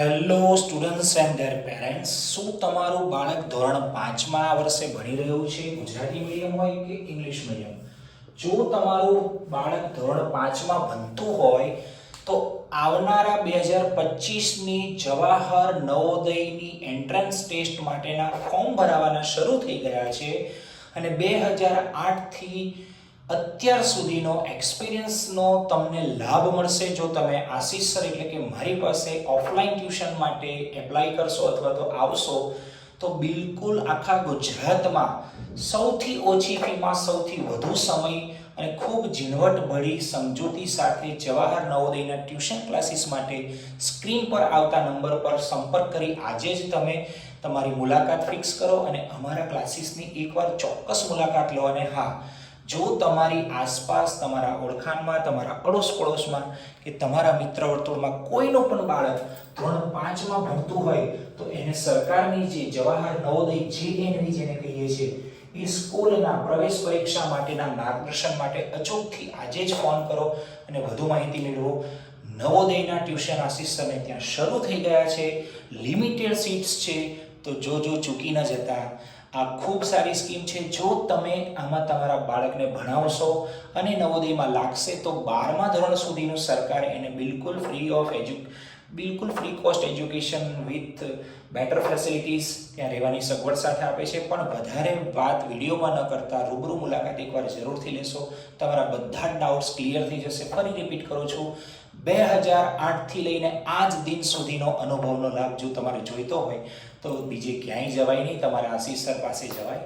Hello students and their parents શું તમારું બાળક ધોરણ પાંચમાં આ વર્ષે ભણી રહ્યું છે? ગુજરાતી મીડિયમ હોય કે ઇંગ્લિશ મીડિયમ જો તમારું બાળક ધોરણ પાંચમાં ભણતું હોય, તો આવનારા બે હજાર પચીસની જવાહર નવોદયની એન્ટ્રન્સ ટેસ્ટ માટેના ફોર્મ ભરાવાના શરૂ થઈ ગયા છે અને બે હજાર આઠથી અત્યાર સુધીનો એક્સપિરિયન્સનો તમને લાભ મળશે જો તમે આશીષ સર એટલે કે મારી પાસે ઓફલાઈન ટ્યુશન માટે એપ્લાય કરશો અથવા તો આવશો, તો બિલકુલ આખા ગુજરાતમાં સૌથી ઓછી ફીમાં સૌથી વધુ સમય અને ખૂબ ઝીણવટભરી સમજૂતી સાથે જવાહર નવોદયના ટ્યુશન ક્લાસીસ માટે સ્ક્રીન પર આવતા નંબર પર સંપર્ક કરી આજે જ તમે તમારી મુલાકાત ફિક્સ કરો અને અમારા ક્લાસીસની એકવાર ચોક્કસ મુલાકાત લો અને હા જો તમારી આસપાસ, તમારા ઓળખાણમાં, તમારા અડોશ પડોશમાં કે તમારા મિત્ર વર્તુળમાં કોઈનો પણ બાળક ધોરણ પાંચમાં ભણતું હોય, તો એને સરકારની જે જવાહર નવોદય જેએનવી જેને કહીએ છીએ, એ સ્કૂલના પ્રવેશ પરીક્ષા માટેના માર્ગદર્શન માટે અચૂકથી આજે જ ફોન કરો અને વધુ માહિતી મેળવો. નવોદયના ટ્યુશન આસિસ્ટને ત્યાં શરૂ થઈ ગયા છે. લિમિટેડ સીટ્સ છે. તો જો જો ચૂકી ન જતા આ ખૂબ સારી સ્કીમ છે. જો તમે આમાં તમારા બાળકને ભણાવશો અને નવોદયમાં લાગશે, તો બારમા ધોરણ સુધીનું સરકાર એને બિલકુલ ફ્રી ઓફ એજ્યુ બિલકુલ free cost education with better facilities ત્યાં રહેવાની સગવડ સાથે આપે છે. પણ વધારે વાત વિડીયોમાં ન કરતા રૂબરૂ મુલાકાત એકવાર જરૂરથી લેશો. તમારા બધા જ ડાઉટ્સ ક્લિયર થઈ જશે. ફરી રિપીટ કરું છું. બે હજાર આઠથી લઈને આજ દિન સુધીનો અનુભવનો લાભ જો તમારે જોઈતો હોય તો બીજે ક્યાંય જવાય નહીં. તમારા આશીષ સર પાસે જવાય.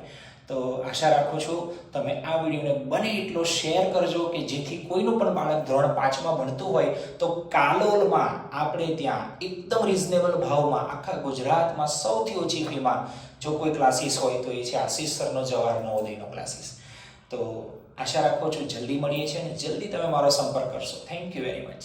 તો આશા રાખું છું તમે આ વિડીયોને બને એટલો શેર કરજો કે જેથી કોઈનું પણ બાળક ધોરણ પાંચમાં ભણતું હોય તો કાલોલમાં આપણે ત્યાં એકદમ રિઝનેબલ ભાવમાં આખા ગુજરાતમાં સૌથી ઓછી ફીમાં જો કોઈ ક્લાસીસ હોય તો એ છે આશીષ સરનો જવાહર નવોદયનો ક્લાસીસ તો આશા રાખું છું જલ્દી મળીએ છીએ અને જલ્દી તમે મારો સંપર્ક કરશો. Thank you very much